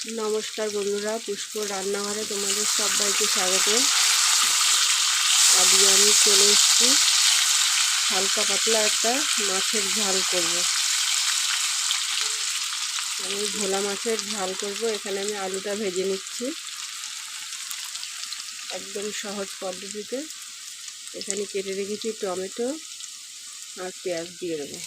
নমস্কার বন্ধুরা, পুষ্প রান্নাঘরে তোমাদের সবাইকে স্বাগত। আজকে আমি চলে এসেছি হালকা পাতলা একটা মাছের ঝাল করব। আমি ভোলা মাছের ঝাল করব, এখানে আমি আলুটা ভেজে নিচ্ছি। একদম সহজ পদ্ধতিতে। এখানে কেটে রেখেছি টমেটো আর পেঁয়াজ দিয়ে দেবো।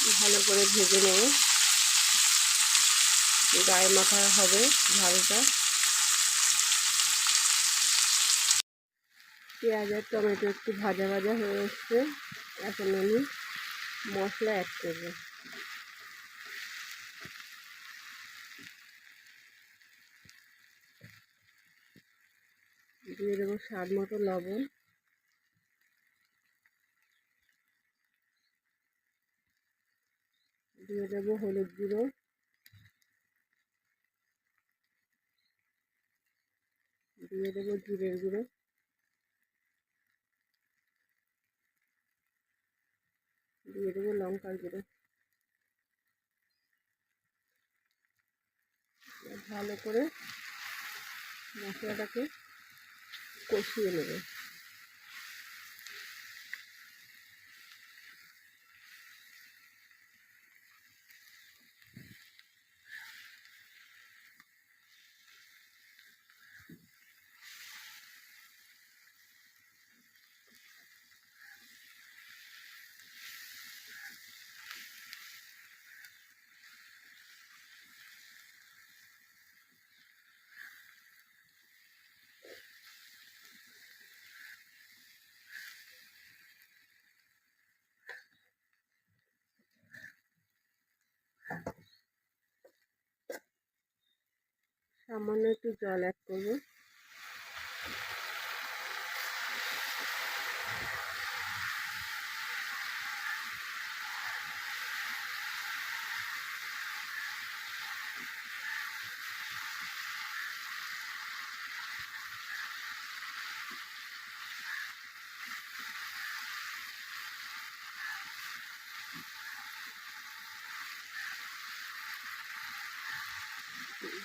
ভালো করে ভেজে নেব। গায়ে মাখা হবে ঝালটা। পেঁয়াজ আর টমেটো একটু ভাজা ভাজা হয়ে এসছে। এখন আমি মশলা অ্যাড করব। দিয়ে দেবো স্বাদ মতো লবণ। দিয়ে দেবো হলুদ গুঁড়ো। দিয়ে দেবো জিরের গুঁড়ো। দিয়ে দেবো লঙ্কার গুঁড়ো। ভালো করে মশলাটাকে কষিয়ে নেবে। সামান্য একটু জল অ্যাড করব।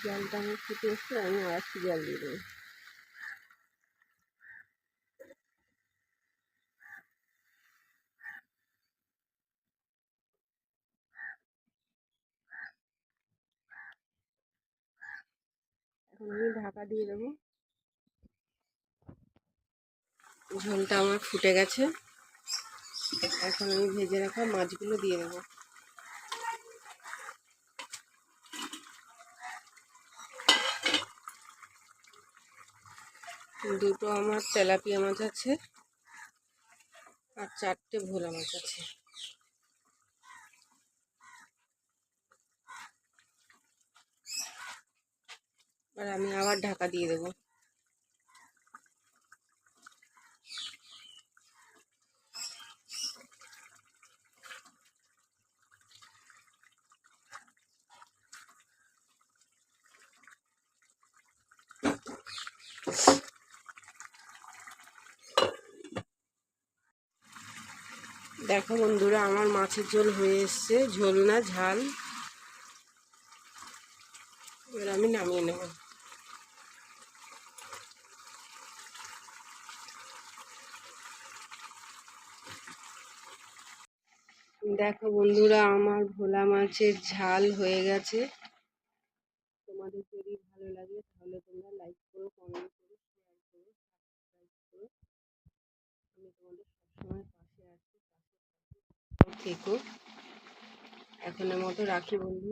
জলটা আমার ফুটে এসছে, আমি আর একটু জল দিয়ে দেবো। এখন আমি ঢাকা দিয়ে দেবো। ঝোলটা আমার ফুটে গেছে। এখন আমি ভেজে রাখা মাছগুলো দিয়ে দেবো। দুটো আমার তেলাপিয়া মাছ আছে আর চারটে ভোলা মাছ আছে। আর আমি আবার ঢাকা দিয়ে দেবো। দেখো বন্ধুরা, আমার মাছের ঝোল হয়ে এসছে। ঝোল না, ঝাল। এবার আমি নামিয়ে নেব। দেখো বন্ধুরা, আমার ভোলা মাছের ঝাল হয়ে গেছে। তোমাদের যদি ভালো লাগে, তাহলে তোমরা লাইক করো কমেন্ট করো শেয়ার করো সাবস্ক্রাইব করো। আমি তোমাদের সবসময় থেকো এখনের মতো রাখি বন্ধু।